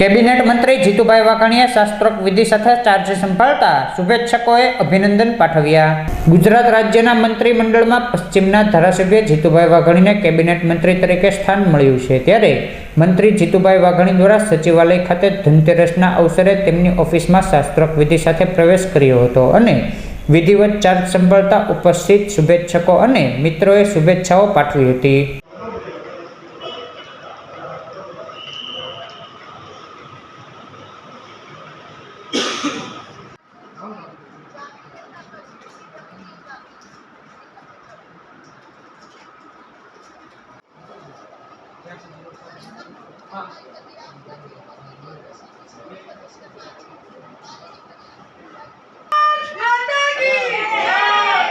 Cabinet મંત્રી જીતુભાઈ વાઘાણીએ શાસ્ત્રોક્ત વિધિ સાથે ચાર્જ સંભાળતા શુભેચ્છકોએ અભિનંદન પાઠવ્યા. ગુજરાત રાજ્યના મંત્રીમંડળમાં પશ્ચિમના ધારાસભ્ય જીતુભાઈ વાઘાણીને કેબિનેટ મંત્રી તરીકે સ્થાન મળ્યું છે. ત્યારે મંત્રી જીતુભાઈ વાઘાણી દ્વારા સચિવાલય ખાતે ધનતેરસના અવસરે તેમની ઓફિસમાં શાસ્ત્રોક્ત વિધિ સાથે પ્રવેશ કર્યો હતો અને વિધિવત ચાર્જ સંભાળતા ઉપસ્થિત શુભેચ્છકો અને મિત્રોએ શુભેચ્છાઓ પાઠવી હતી.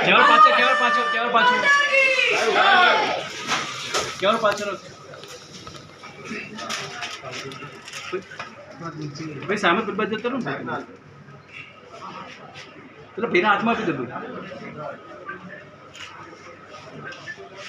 કેવળ પાછો કેવળ પાછો કેવળ પાછો કેવળ પાછળ. ભાઈ, સામે પેલા જતો ને? પેલા હાથમાં આપી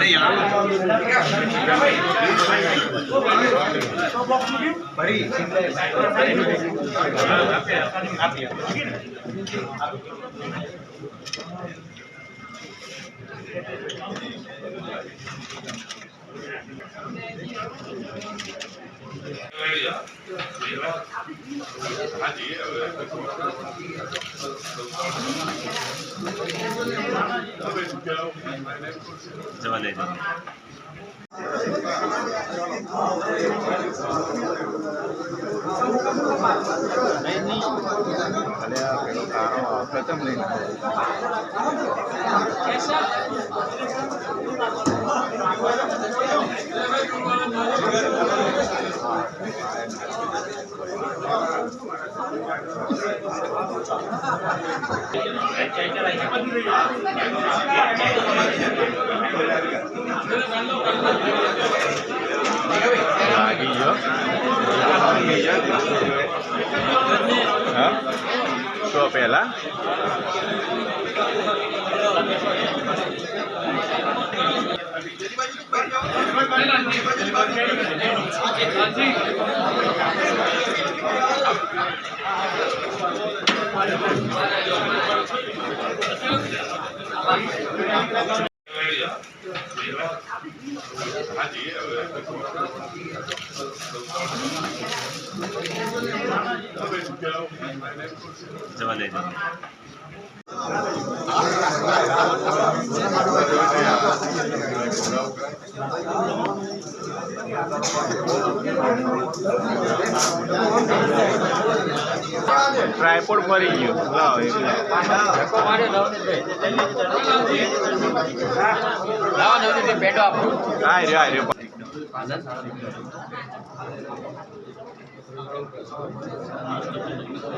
લ્યા ચલો ભારત માતા કી જવા દે લાગી ગયો લાગી ગયો હા તો પહેલા જવા દે ટ્રાયપોડ ફરી ગયો. લાવ એક હા રે હા રહ્યો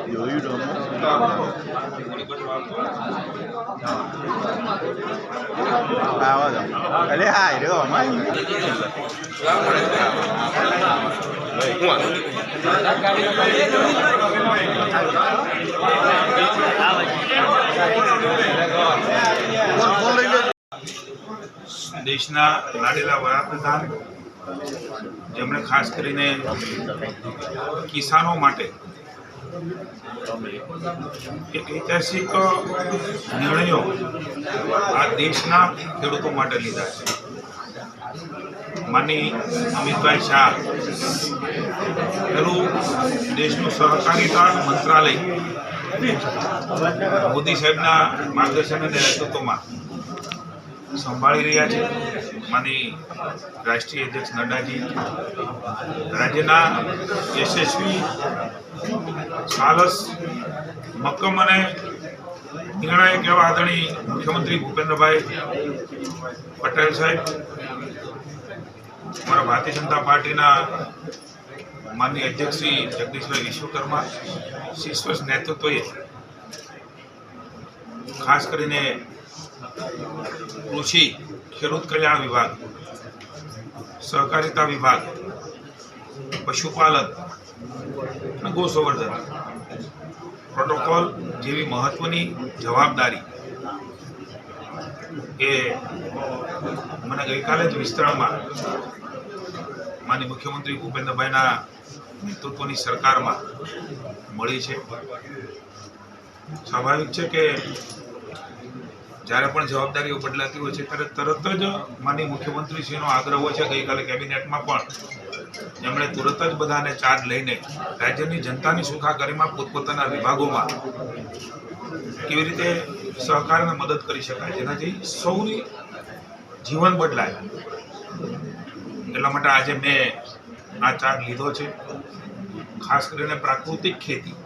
જોયું તો આવા દો અલે હા રહ્યો અમારી દેશના લાડેલા વડાપ્રધાન જેમણે ખાસ કરીને કિસાનો માટે ઐતિહાસિક નિર્ણયો આ દેશના ખેડૂતો માટે લીધા છે. માની અમિતભાઈ શાહ પેલું દેશનું સહકારિતા મંત્રાલય મોદી સાહેબના માર્ગદર્શન અને નેતૃત્વમાં સંભાળી રહ્યા છે. માની રાષ્ટ્રીય અધ્યક્ષ નડ્ડાજી. રાજ્યના યશસ્વી, સાલસ, મક્કમ અને નિર્ણાયક એવા આદરણીય મુખ્યમંત્રી ભૂપેન્દ્રભાઈ પટેલ સાહેબ મારા ભારતીય જનતા પાર્ટીના માનનીય અધ્યક્ષ શ્રી જગદીશભાઈ વિશ્વકર્મા શીર્ષ નેતૃત્વએ ખાસ કરીને કૃષિ ખેડૂત કલ્યાણ વિભાગ, સહકારિતા વિભાગ, પશુપાલન અને ગોસંવર્ધન. પ્રોટોકોલ જેવી મહત્વની જવાબદારી એ મને ગઈકાલે જ વિસ્તરણમાં માનનીય મુખ્યમંત્રી ભૂપેન્દ્રભાઈના નેતૃત્વની સરકારમાં મળી છે. સ્વાભાવિક છે કે જ્યારે પણ જવાબદારીઓ બદલાતી હોય છે, ત્યારે તરત જ માનીય મુખ્યમંત્રીશ્રીનો આગ્રહ હોય છે, ગઈકાલે કેબિનેટમાં પણ. એમણે તુરત જ બધાને ચાર્જ લઈને રાજ્યની જનતાની સુખાકારીમાં પોતપોતાના વિભાગોમાં કેવી રીતે સહકારને મદદ કરી શકાય, જેનાથી સૌની જીવન બદલાય. એટલા માટે આજે મેં આ ચાર્જ લીધો છે. ખાસ કરીને પ્રાકૃતિક ખેતી.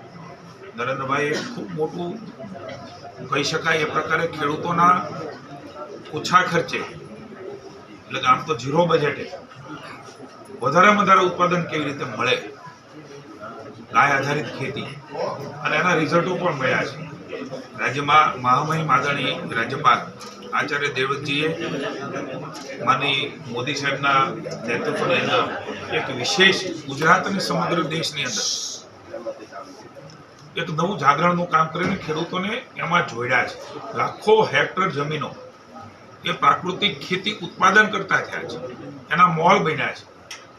નરેન્દ્રભાઈએ ખૂબ મોટું કહી શકાય એ પ્રકારે ખેડૂતોના ઓછા ખર્ચે. એટલે કે આમ તો ઝીરો બજેટે. વધારેમાં વધારે ઉત્પાદન કેવી રીતે મળે? ગાય આધારિત ખેતી. અને એના રિઝલ્ટો પણ મળ્યા છે. રાજ્યમાં મહામહિમ આદરણીય રાજ્યપાલ આચાર્ય દેવવ્રતજીએ માની મોદી સાહેબના નેતૃત્વની એક વિશેષ ગુજરાત અને સમગ્ર દેશની અંદર એક નવું જાગરણનું કામ કરીને ખેડૂતોને એમાં જોડ્યા છે. લાખો હેક્ટર જમીનો એ પ્રાકૃતિક ખેતી ઉત્પાદન કરતા થયા છે. એના મોલ બન્યા છે.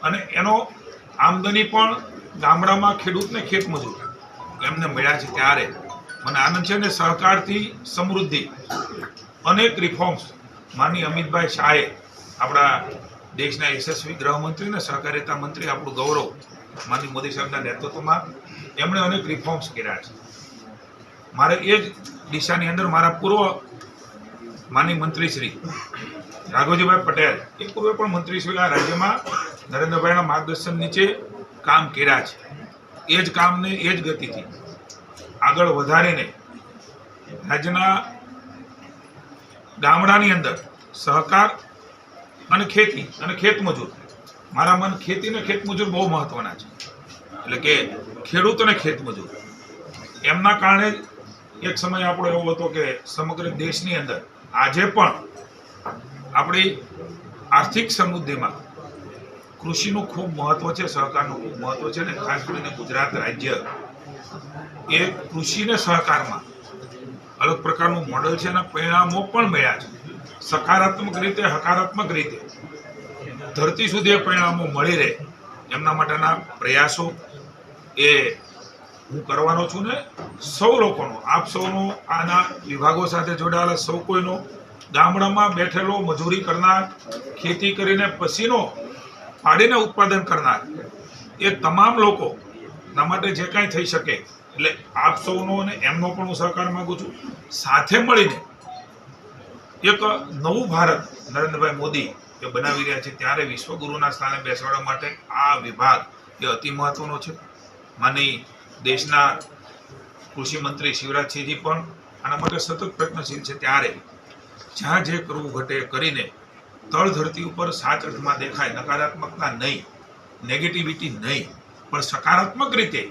અને એનો આમદની પણ ગામડામાં ખેડૂતને ખેતમજૂર એમને મળ્યા છે ત્યારે. મને આનંદ છે ને સહકારથી સમૃદ્ધિ. અનેક રિફોર્મ્સ માની અમિતભાઈ શાહે આપણા દેશના યશસ્વી ગૃહમંત્રી અને સહકારિતા મંત્રી આપણું ગૌરવ માની મોદી સાહેબના નેતૃત્વમાં એમણે અનેક રિફોર્મ્સ કર્યા છે. મારે એ જ દિશાની અંદર મારા પૂર્વ માની મંત્રી શ્રી રાઘવજીભાઈ પટેલ, એ પૂર્વે પણ મંત્રીશ્રી આ રાજ્યમાં નરેન્દ્રભાઈના માર્ગદર્શન નીચે કામ કર્યા છે. એ જ કામને એ જ ગતિથી આગળ વધારીને રાજ્યના ગામડાની અંદર સહકાર અને ખેતી અને ખેતમજૂર. મારા મન ખેતી અને ખેતમજૂર બહુ મહત્વના છે. એટલે કે ખેડૂત અને ખેતમજૂર એમના કારણે એક સમય આપણો એવો હતો કે સમગ્ર દેશની અંદર આજે પણ આપણી આર્થિક સમૃદ્ધિમાં કૃષિનું ખૂબ મહત્વ છે, સહકારનું ખૂબ મહત્વ છે અને ખાસ કરીને ગુજરાત રાજ્ય એ કૃષિને સહકારમાં અલગ પ્રકારનું મોડલ છે અને પરિણામો પણ મળ્યા છે. સકારાત્મક રીતે, હકારાત્મક રીતે ધરતી સુધી એ પરિણામો મળી રહે એમના માટેના પ્રયાસો એ હું કરવાનો છું ને સૌ લોકોનો, આપ સૌનો આના વિભાગો સાથે જોડાયેલા સૌ કોઈનો ગામડામાં બેઠેલો મજૂરી કરનાર, ખેતી કરીને પસીનો પાડીને ઉત્પાદન કરનાર, એ તમામ લોકો ના માટે જે કાંઈ થઈ શકે, એટલે આપ સૌનો અને એમનો પણ હું સહકાર માગું છું. સાથે મળીને એક નવું ભારત નરેન્દ્રભાઈ મોદી એ બનાવી રહ્યા છે, ત્યારે વિશ્વગુરુના સ્થાને બેસાડવા માટે આ વિભાગ એ અતિ મહત્વનો છે. માની દેશના કૃષિ મંત્રી શિવરાજસિંહજી પણ આના માટે સતત પ્રયત્નશીલ છે ત્યારે જ્યાં જે કરવું ઘટે કરીને તળ ધરતી ઉપર સાચ અર્થમાં દેખાય, નકારાત્મકતા નહીં નેગેટિવિટી નહીં, પણ સકારાત્મક રીતે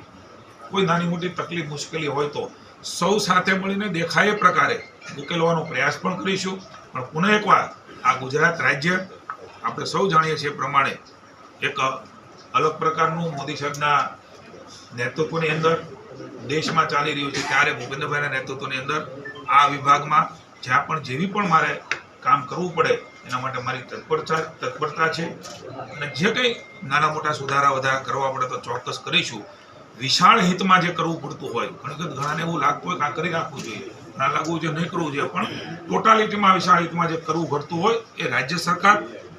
કોઈ નાની મોટી તકલીફ, મુશ્કેલી હોય તો સૌ સાથે મળીને દેખાય પ્રકારે ઉકેલવાનો પ્રયાસ પણ કરીશું. પણ પુનઃ એકવાર આ ગુજરાત રાજ્ય, આપણે સૌ જાણીએ છીએ પ્રમાણે એક અલગ પ્રકારનું મોદી સાહેબના નેતૃત્વની અંદર દેશમાં ચાલી રહ્યું છે ત્યારે ભૂપેન્દ્રભાઈના નેતૃત્વની અંદર આ વિભાગમાં જ્યાં પણ જેવી પણ મારે કામ કરવું પડે, એના માટે મારી તત્પરતા તત્પરતા છે. અને જે કંઈ નાના મોટા સુધારા વધારા કરવા પડે તો ચોક્કસ કરીશું. વિશાળ હિતમાં જે કરવું પડતું હોય, ઘણી વખત ઘણાને એવું લાગતું હોય કે આ કરી રાખવું જોઈએ, ના લાગવું જોઈએ નહીં કરવું જોઈએ, પણ ટોટાલિટીમાં વિશાળ હિતમાં જે કરવું પડતું હોય એ રાજ્ય સરકાર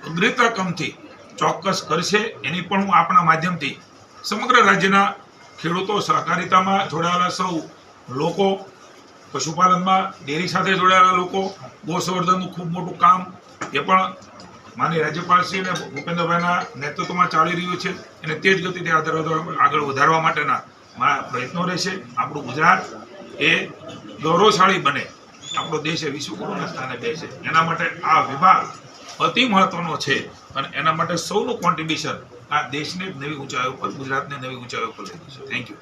અગ્રતા કમથી ચોક્કસ કરશે. એની પણ હું આપણા માધ્યમથી સમગ્ર રાજ્યના ખેડૂતો સહકારિતામાં જોડાયેલા સૌ લોકો, પશુપાલનમાં ડેરી સાથે જોડાયેલા લોકો, ગોસંવર્ધનનું ખૂબ મોટું કામ એ પણ માની રાજ્યપાલશ્રી અને ભૂપેન્દ્રભાઈના નેતૃત્વમાં ચાલી રહ્યું છે અને તે જ ગતિથી આગળ વધારવા માટેના મારા પ્રયત્નો રહેશે. આપણું ગુજરાત એ ગૌરવશાળી બને. આપણો દેશ એ વિશ્વગુરુના સ્થાને બેસે. એના માટે આ વિભાગ અતિ મહત્વનો છે અને એના માટે સૌનું કોન્ટ્રીબ્યુશન આ દેશને જ નવી ઊંચાઈઓ પર ગુજરાતને નવી ઊંચાઈઓ પર લઈ જશે થેન્ક યુ